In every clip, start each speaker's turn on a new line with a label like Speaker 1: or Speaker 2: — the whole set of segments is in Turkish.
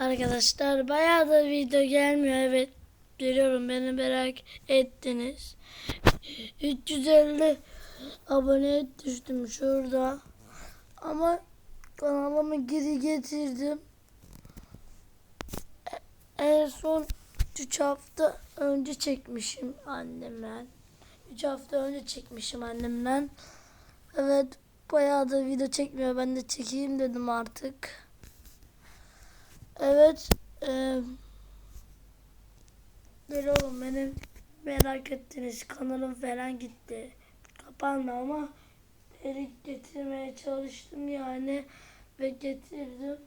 Speaker 1: Arkadaşlar bayağı da video gelmiyor. Evet biliyorum beni merak ettiniz. 350 abone düştüm şurada. Ama kanalımı geri getirdim. E- En son 3 hafta önce çekmişim annemden. 3 hafta önce çekmişim annemden. Evet bayağı da video çekmiyor. Ben de çekeyim dedim artık. Evet. E, böyle oğlum benim merak ettiniz. Kanalım falan gitti. Kapandı ama erik getirmeye çalıştım yani. Ve getirdim.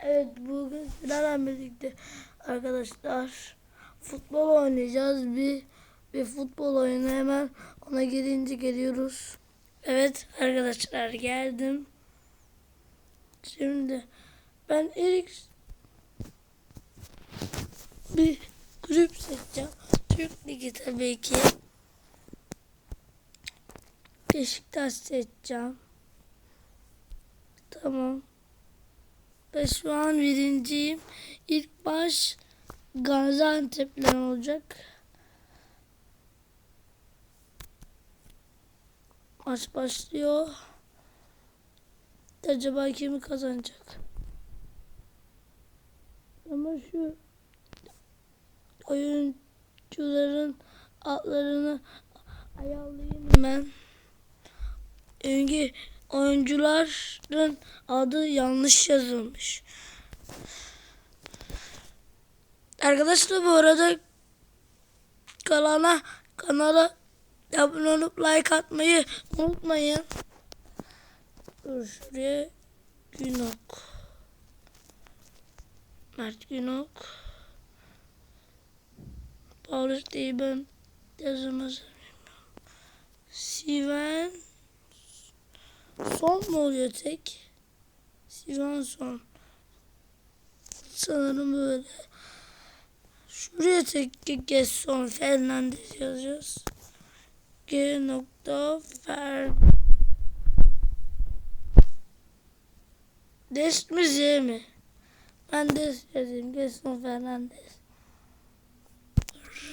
Speaker 1: Evet bugün sizlerle birlikte arkadaşlar futbol oynayacağız. Bir bir futbol oyunu hemen ona gelince geliyoruz. Evet arkadaşlar geldim. Şimdi ben ilk bir grup seçeceğim. Türk Ligi tabii ki. Beşiktaş seçeceğim. Tamam. Ve şu an birinciyim. İlk baş Gaziantep'le olacak. Maç başlıyor. Acaba kimi kazanacak? Ama şu oyuncuların adlarını ayarlayayım ben. Çünkü oyuncuların adı yanlış yazılmış. Arkadaşlar bu arada kanala kanala abone olup like atmayı unutmayın. Dur şuraya Günok. Mert Günok. Paulus diye ben yazımız Sivan son mu oluyor? Sivan son. Sanırım böyle. Şuraya tek Gesson Fernandez yazacağız. G nokta Fer Des mi mi? Ben Des yazayım. Gesson Fernandez.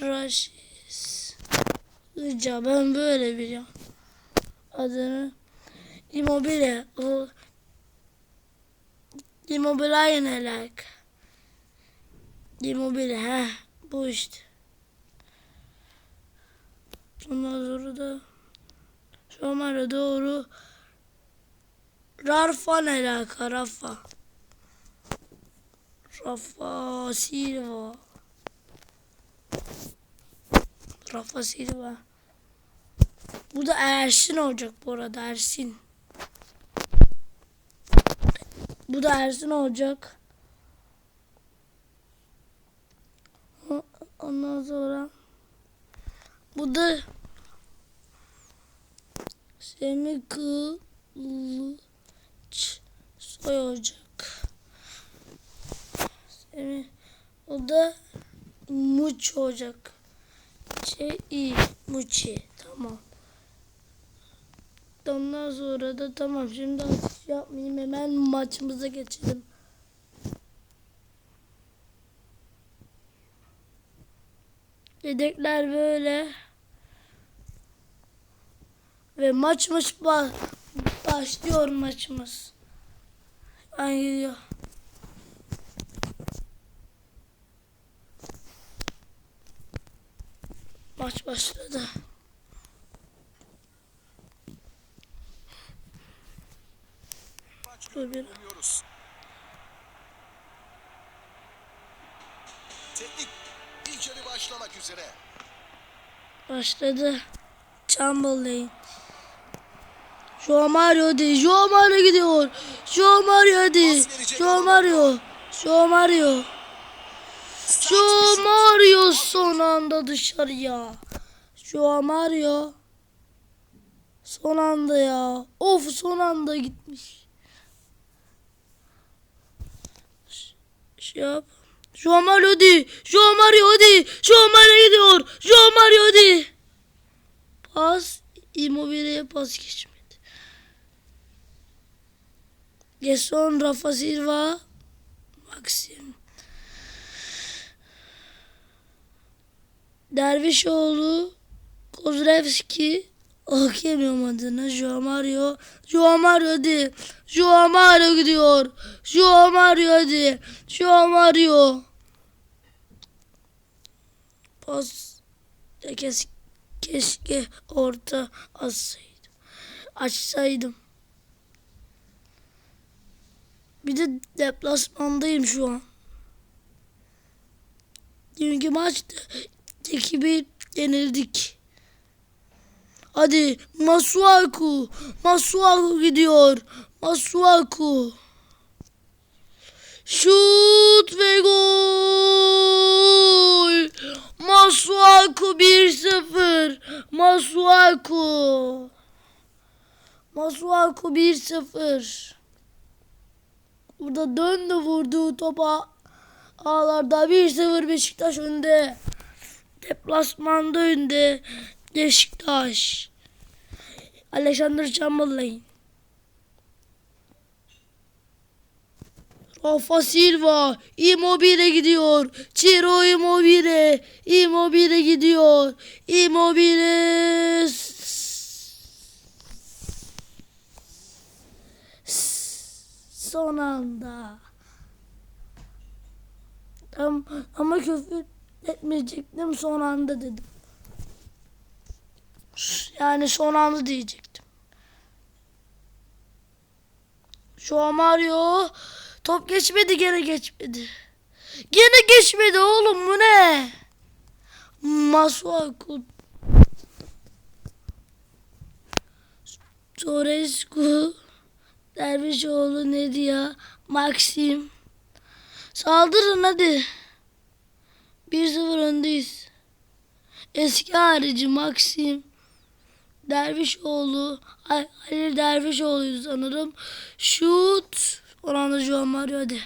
Speaker 1: Raşis. Ica ben böyle biliyorum. Adını Immobile. O Immobile aynı like. Immobile ha bu işte. Ondan sonra da Şomara doğru Rafa ne alaka Rafa. Rafa Silva. Rafa Silva. Bu da Ersin olacak bu arada Ersin. Bu da Ersin olacak. Ondan sonra bu da Semih Kılıç soy olacak. Semih o da Muç olacak. Şey iyi. Muçi. Tamam. Ondan sonra da tamam şimdi atış yapmayayım hemen maçımıza geçelim. Yedekler böyle. Ve maçmış ba- başlıyor maçımız. Ben gidiyor. Maç başladı. Dur bir.
Speaker 2: Teknik ilk yarı başlamak üzere.
Speaker 1: Başladı. Chamberlain. Joao Mario hadi. Joao Mario gidiyor. Joao Mario hadi. Joao Mario. Joao Mario. Mario son anda dışarıya. Joao Mario. Son anda ya. Of son anda gitmiş. Şey yap. Joao Mario hadi. Joao Mario hadi. Joao Mario gidiyor. Joao Mario hadi. Pas. Immobile'ye pas geçmedi. Gerson Rafa Silva. Maxim. Dervişoğlu, Kozlevski, okuyamıyorum adını. Joao Mario. Joao Mario hadi. Joao Mario gidiyor. Joao Mario hadi. Joao Mario. Pas. Kes, keşke orta açsaydım. Açsaydım. Bir de deplasmandayım şu an. Dünkü maçta 2-1 yenildik. Hadi Masuaku. Masuaku gidiyor. Masuaku. Şut ve gol. Masuaku 1-0. Masuaku. Masuaku 1-0. Burada döndü vurdu topa. Ağlarda 1-0 Beşiktaş önde. Deplasmanda önde. Beşiktaş. Alexander Chamberlain. Rafa Silva. Immobile gidiyor. Ciro Immobile. Immobile gidiyor. Immobile. Son anda. Tam, ama küfür etmeyecektim son anda dedim. Yani son anda diyecektim. Şu Mario top geçmedi gene geçmedi. Gene geçmedi oğlum bu ne? Masuaku Sorescu Dervişoğlu Nedia Maxim Saldırın hadi. 1-0 öndeyiz. Eski harici Maxim Dervişoğlu Halil Dervişoğlu'yu sanırım. Şut. Oranda Joao Mario hadi.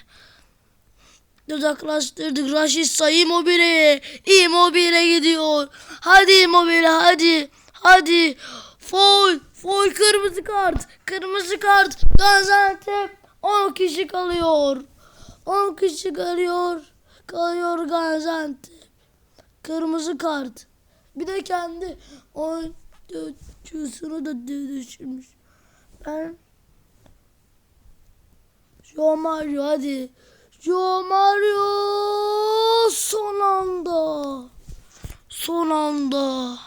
Speaker 1: Uzaklaştırdık. Raşit Say Immobile. Immobile gidiyor. Hadi Immobile hadi. Hadi. Foul. Foul kırmızı kart. Kırmızı kart. Gaziantep 10 kişi kalıyor. 10 kişi kalıyor. Kalıyor Gaziantep. Kırmızı kart. Bir de kendi oyuncusunu da düşürmüş. Ben Joe Mario hadi. Joe Mario son anda. Son anda.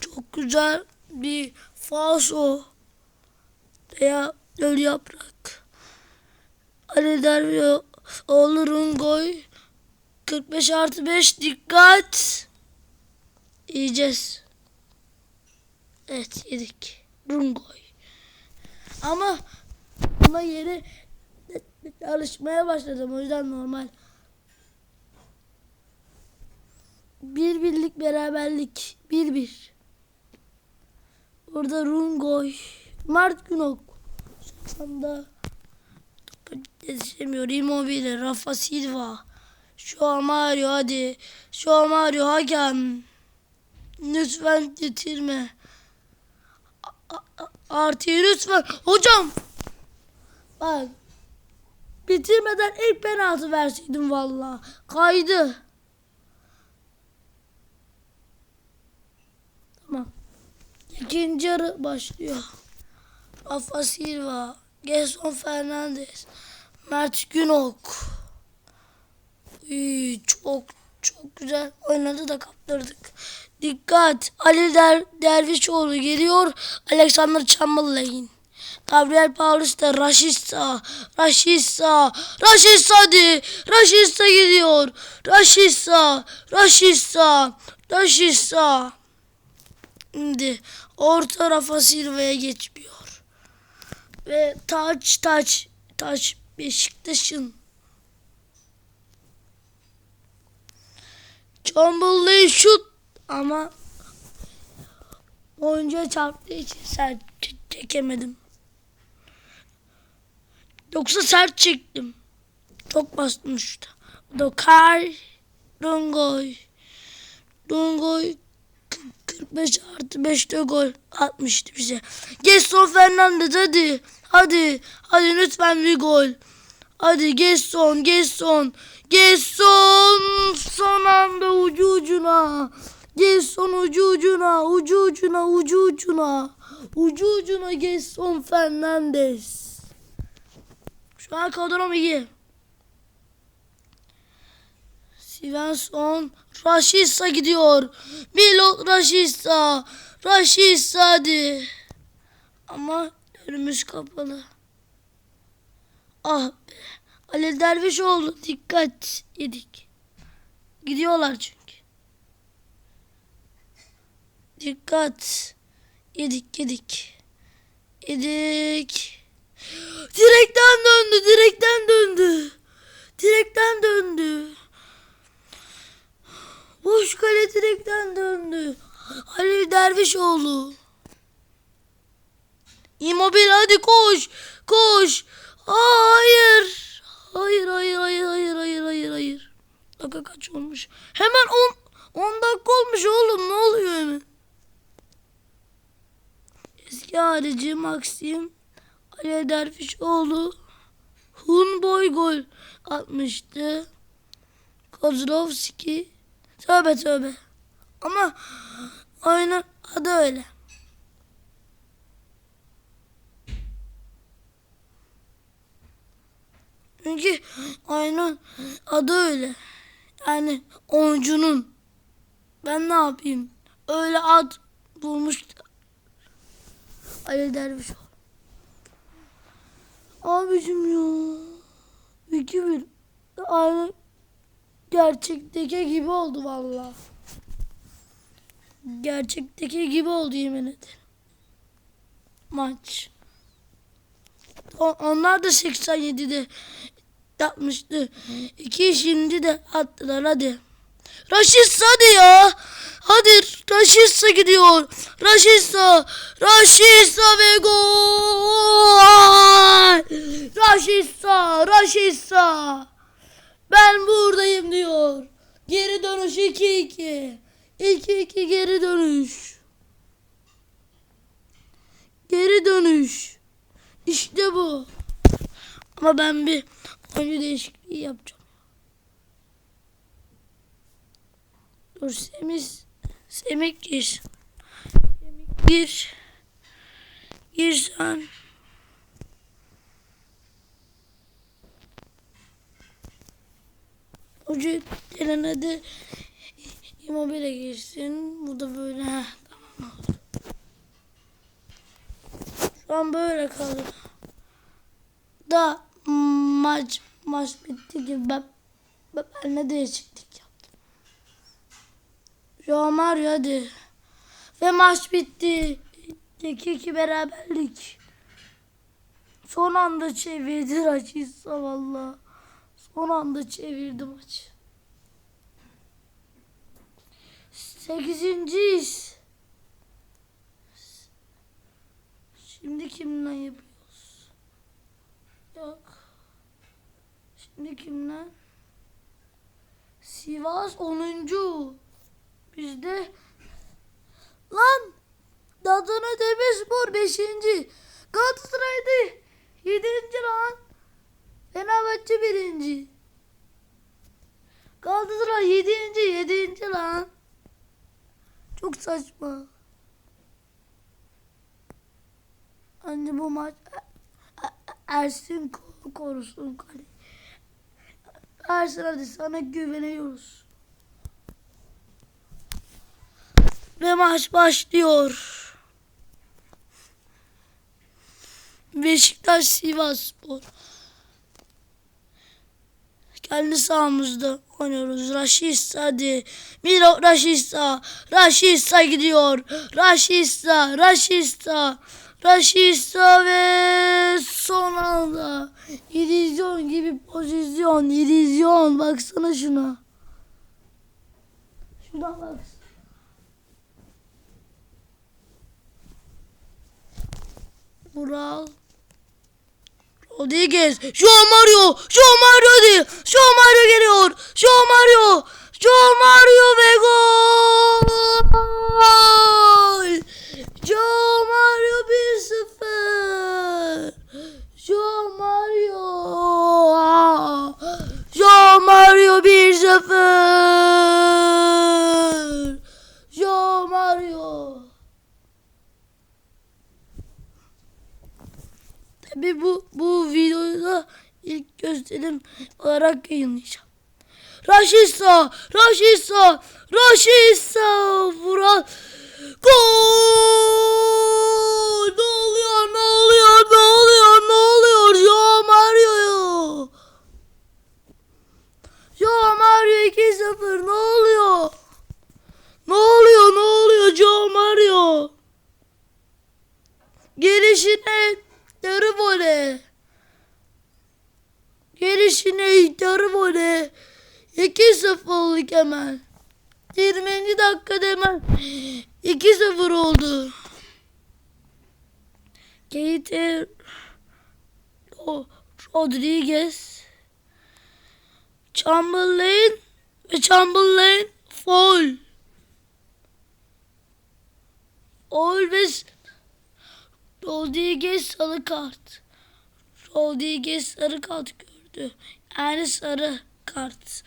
Speaker 1: Çok güzel bir faso veya ölü yaprak. Ali Derviyo oğlu Rungoy 45 artı 5 dikkat. Yiyeceğiz. Evet yedik. Rungoy. Ama ama yeri alışmaya başladım. O yüzden normal. Bir birlik beraberlik. Bir bir. Burada Rungoy. Mert Günok. Şu anda yetişemiyor. Immobile. Rafa Silva. Şu Mario hadi. Şu Mario hakem. Lütfen getirme. Artıyı lütfen. Hocam. Bak. Bitirmeden ilk penaltı verseydim valla. Kaydı. Tamam. İkinci yarı başlıyor. Rafa Silva, Gerson Fernandez, Mert Günok. Üy, çok çok güzel oynadı da kaptırdık. Dikkat! Ali Der Dervişoğlu geliyor. Alexander Chamberlain. Gabriel Paulus da Raşitsa. Raşitsa. Raşitsa hadi. Raşitsa gidiyor. Raşitsa. Raşitsa. Raşitsa. Şimdi orta tarafa Silva'ya geçmiyor. Ve taç taç taç Beşiktaş'ın Chamberlain şut ama oyuncuya çarptığı için sert çekemedim. Yoksa sert çektim. Çok bastım şuta. Dokar Rungoy Rungoy 45 artı 5'te gol atmıştı bize. Gerson Fernandez hadi. Hadi. Hadi lütfen bir gol. Hadi Gesson, Gesson. Gesson son anda ucu ucuna. Gesson ucu ucuna, ucu ucuna, ucu ucuna. Ucu ucuna Gesson Fernandes. Şu an kadrom iyi. Svensson Raşitsa gidiyor. Milot Raşitsa. Raşitsa hadi. Ama önümüz kapalı. Ah be. Ali Dervişoğlu dikkat yedik. Gidiyorlar çünkü. Dikkat. Yedik yedik. Yedik. Direkten döndü direkten döndü. Direkten döndü. Boş kale direkten döndü. Halil Dervişoğlu. Immobile hadi koş. Koş. Hayır. Hayır hayır hayır hayır hayır hayır hayır. Dakika kaç olmuş? Hemen 10 10 dakika olmuş oğlum ne oluyor hemen? Eski harici Maxim Ali Dervişoğlu Hun boy gol atmıştı. Kozlovski Tövbe tövbe. Ama oyunun adı öyle. Çünkü oyunun adı öyle. Yani oyuncunun. Ben ne yapayım? Öyle ad bulmuş. Ali Dervişoğlu. Abicim ya. İki bir. Aynı gerçekteki gibi oldu valla. Gerçekteki gibi oldu yemin ederim. Maç. O- onlar da 87'de yapmıştı. İki şimdi de attılar hadi. Raşitsa hadi ya. Hadi Raşitsa gidiyor. Raşitsa. Raşitsa ve gol. Raşitsa. Raşitsa. Ben buradayım diyor. Geri dönüş 2-2. 2-2 geri dönüş. Geri dönüş. İşte bu. Ama ben bir oyuncu değişikliği yapacağım. Dur Semih Semih gir. Semih gir. Gir sen. Hoca Elena de Immobile girsin. Bu da böyle. Heh, tamam oldu. An böyle kaldı. Da maç maç bitti ki ben, ben, ben ne değişiklik yaptım. An Mario hadi. Ve maç bitti. 2-2 beraberlik. Son anda çevirdi Raşitsa valla. Son anda çevirdi maçı. Sekizinciyiz. Şimdi kimden yapıyoruz? Yok. Şimdi kimden? Sivas 10. Bizde lan Adana Demirspor 5. Galatasaray'da 7. lan. Fenerbahçe 1. Galatasaray 7. 7. lan. Çok saçma. Anne bu maç Ersin ko- korusun kale. Ersin hadi sana güveniyoruz. Ve maç başlıyor. Beşiktaş Sivasspor. Kendi sahamızda oynuyoruz. Raşitsa hadi. Miro Raşitsa. Raşitsa gidiyor. Raşitsa. Raşitsa. Raşitsa ve son anda. İllüzyon gibi pozisyon. İllüzyon. Baksana şuna. Şuna bak. Vural. Rodriguez. Joao Mario. Joao Mario hadi. Joao Mario geliyor. Joao Mario. Joao Mario ve gol. Joao Mario 1-0. Joao Mario. Joe Mario 1-0. Joe Mario. Tabi bu bu videoyu da ilk gösterim olarak yayınlayacağım. Raşisa, Raşisa, Raşisa vuran gol! Ne oluyor, ne oluyor, ne oluyor? Joe Mario. Joe Mario 2-0 ne oluyor? Ne oluyor, ne oluyor Joe Mario? Gelişine yarı voley. Gelişine yarı voley. 2-0'lık hemen. 20. dakikada hemen 2-0 oldu. Keita Ro- Rodriguez Chamberlain ve Chamberlain foul. Foul ve Rodriguez sarı kart. Rodriguez sarı kart gördü. Yani sarı kart.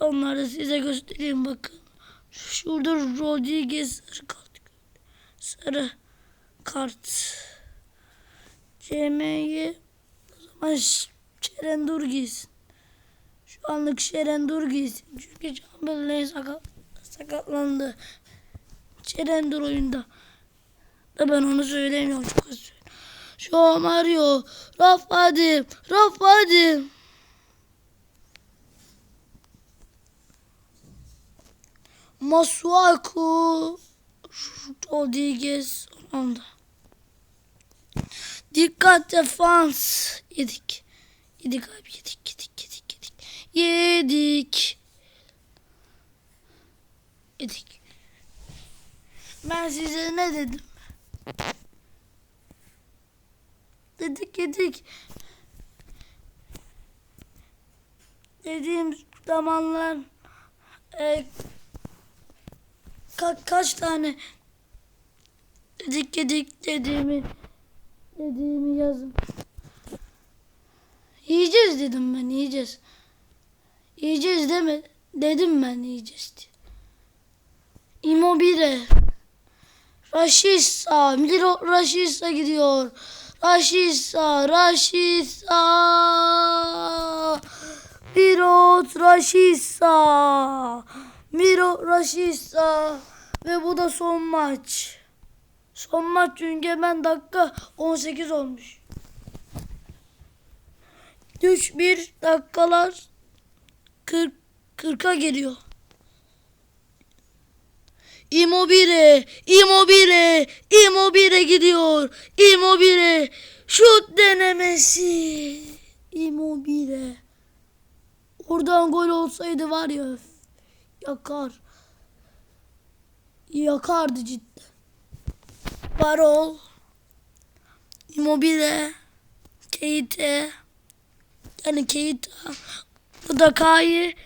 Speaker 1: Onları size göstereyim bakın. Şurada Rodriguez sarı kart gördü. Sarı kart. CM'yi o zaman Şeren Dur giysin. Şu anlık Şeren Dur giysin. Çünkü Chamberlain sakat, sakatlandı. Şeren Dur oyunda. Da ben onu söylemiyorum çok söylüyorum. Şu Mario. Raf hadi. Raf hadi. Masuaku. Rodriguez son anda. Dikkat defans. Yedik. Yedik abi yedik yedik yedik yedik. Yedik. Yedik. Ben size ne dedim? Dedik yedik. Dediğim zamanlar e, ka- kaç tane dedik yedik dediğimi dediğimi yazın. Yiyeceğiz dedim ben yiyeceğiz. Yiyeceğiz deme dedim ben yiyeceğiz diye. Immobile. Raşisa. Miro Raşisa gidiyor. Raşisa. Raşisa. Mirot Raşisa. Miro Raşisa. Ve bu da son maç. Son maç çünkü hemen dakika 18 olmuş. 3-1 dakikalar 40 40'a geliyor. Immobile, Immobile, Immobile gidiyor. Immobile, şut denemesi. Immobile. Oradan gol olsaydı var ya yakar. Yakardı cidden. Barol, Immobile, Keita, yani Keita, bu da Kayi,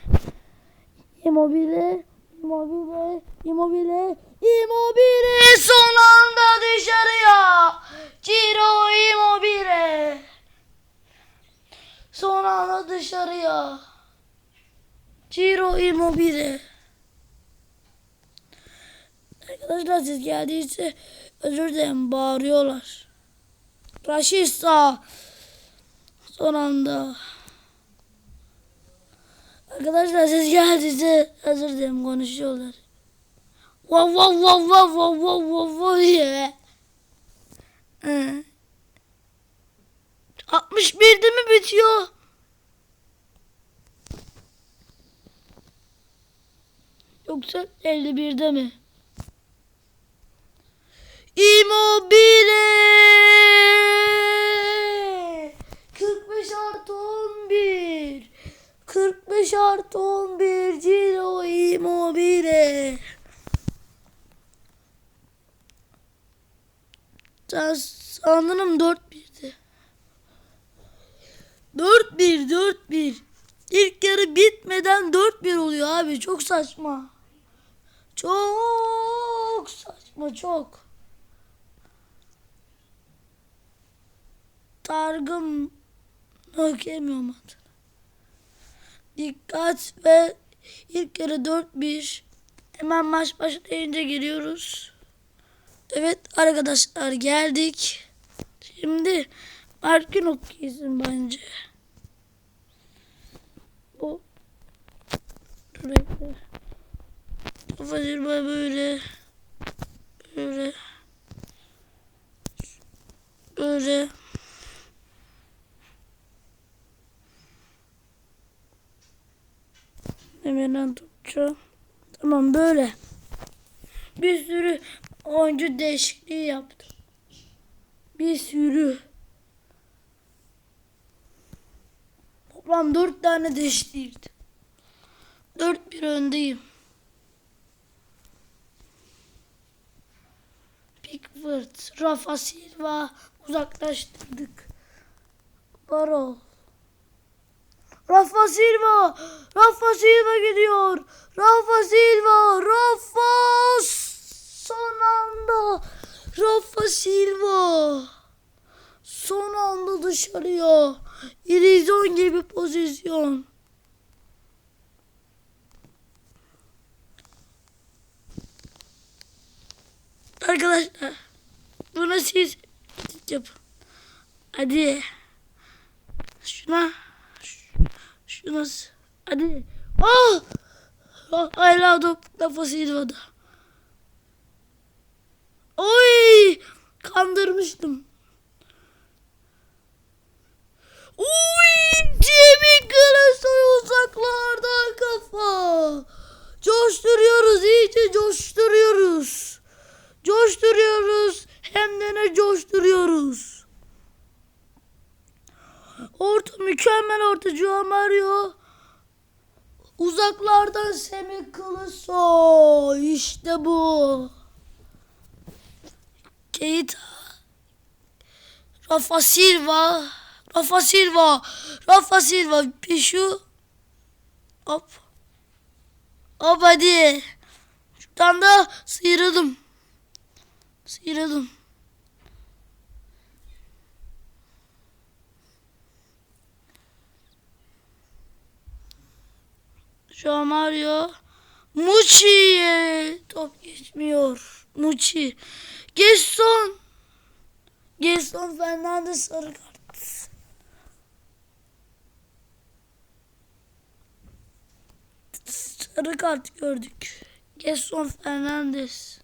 Speaker 1: Immobile, Immobile, Immobile, Immobile son anda dışarıya. Ciro Immobile. Son anda dışarıya. Ciro Immobile. Arkadaşlar siz geldiyse özür dilerim bağırıyorlar. Raşista. Son anda. Arkadaşlar siz geldiyse özür dilerim konuşuyorlar. Vav vav vav vav vav vav vav vav diye. Hı. 61'de mi bitiyor? Yoksa 51'de mi? Immobile! 45 artı 11. 45 artı 11 Ciro Immobile. Sanırım 4-1'di. 4-1 4-1. İlk yarı bitmeden 4-1 oluyor abi. Çok saçma. Çok saçma çok. Targım okuyamıyorum adını. Dikkat ve ilk yarı 4-1. Hemen maç başlayınca giriyoruz. Evet arkadaşlar geldik. Şimdi Markin okuysun bence. Bu. Dur bekle. Kafacır böyle. Böyle. Böyle. Hemen topçu. Tamam böyle. Bir sürü oyuncu değişikliği yaptım. Bir sürü. Toplam dört tane değiştirdim. Dört bir öndeyim. Pickford, Rafa Silva uzaklaştırdık. Barol. Rafa Silva! Rafa Silva gidiyor! Rafa Silva! Rafa! Son anda! Rafa Silva! Son anda dışarıya. İrizon gibi pozisyon. Arkadaşlar bunu siz yapın. Hadi. Şuna şuna hadi. Oh! Hala top Rafa Silva'da. Oy! Kandırmıştım. Uy! Jimmy Glasoy uzaklardan kafa. Coşturuyoruz, iyice coşturuyoruz. Coşturuyoruz, hem de ne coşturuyoruz. Orta mükemmel orta Joao Mario. Uzaklardan Semih Kılıçsoy. İşte bu. Keita. Rafa Silva. Rafa Silva. Rafa Silva. Pişu. Hop. Hop hadi. Şuradan da sıyrıldım. Sıyrıldım. Mario. Muçi'ye top geçmiyor. Muçi. Gerson. Gerson Fernandes sarı kart. Sarı kart gördük. Gerson Fernandes.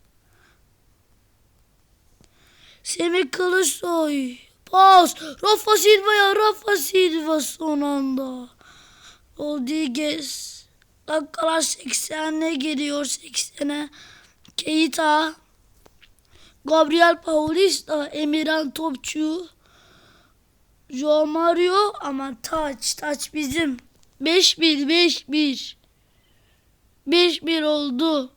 Speaker 1: Semih Kılıçsoy. Pas. Rafa Silva'ya. Rafa Silva son anda. Rodriguez. Dakikalar 80'e geliyor 80'e. Keita. Gabriel Paulista. Emirhan Topçu. Joao Mario. Ama taç. Taç bizim. 5-1. 5-1. 5-1 oldu.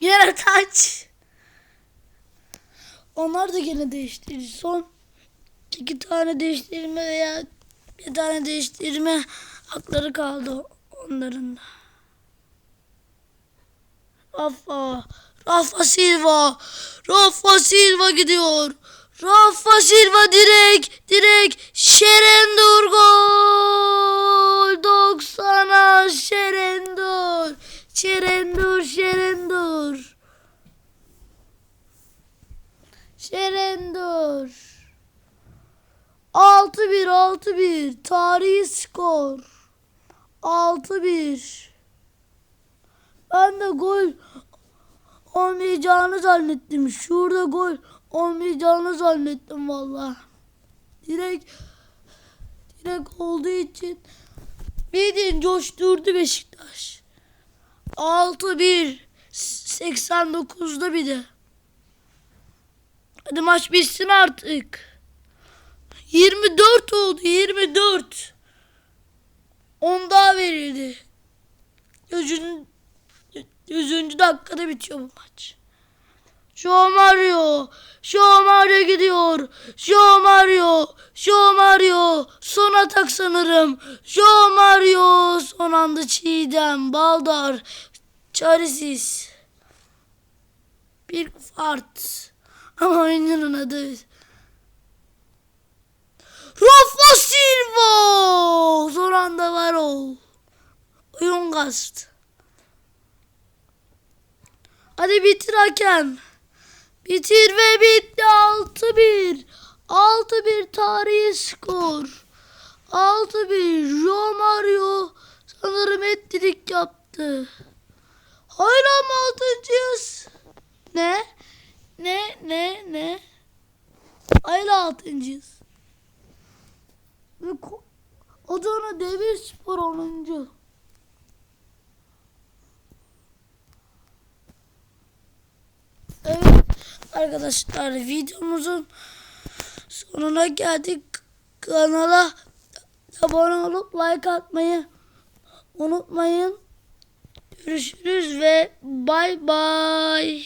Speaker 1: Yine taç. Onlar da gene değiştirdi. Son iki tane değiştirme veya bir tane değiştirme hakları kaldı onların da. Rafa, Rafa Silva, Rafa Silva gidiyor. Rafa Silva direkt, direkt Şerendur gol. 90'a Şerendur. Şerendur, Şerendur. Şerendur. 6-1 6-1 tarihi skor. 6-1. Ben de gol olmayacağını zannettim. Şurada gol olmayacağını zannettim valla. Direkt direkt olduğu için bildiğin coşturdu Beşiktaş. 6-1 89'da bir de. Hadi maç bitsin artık. 24 oldu 24. 10 daha verildi. 100. 100. dakikada bitiyor bu maç. Joao Mario. Joao Mario gidiyor. Joao Mario. Joao Mario. Son atak sanırım. Joao Mario. Son anda Çiğdem. Baldar. Çaresiz. Bir fart. Ama oyuncunun adı. Rafa Silva! Son anda var ol. Oyun kast. Hadi bitir hakem. Bitir ve bitti 6-1. 6-1 tarihi skor. 6-1 Joe Mario sanırım ettirik yaptı. Hala mı altıncıyız? Ne? Ne? Ne? Ne? Hala altıncıyız. Ve Adana Demirspor 10. Evet arkadaşlar videomuzun sonuna geldik. Kanala abone olup like atmayı unutmayın. Görüşürüz ve bay bay.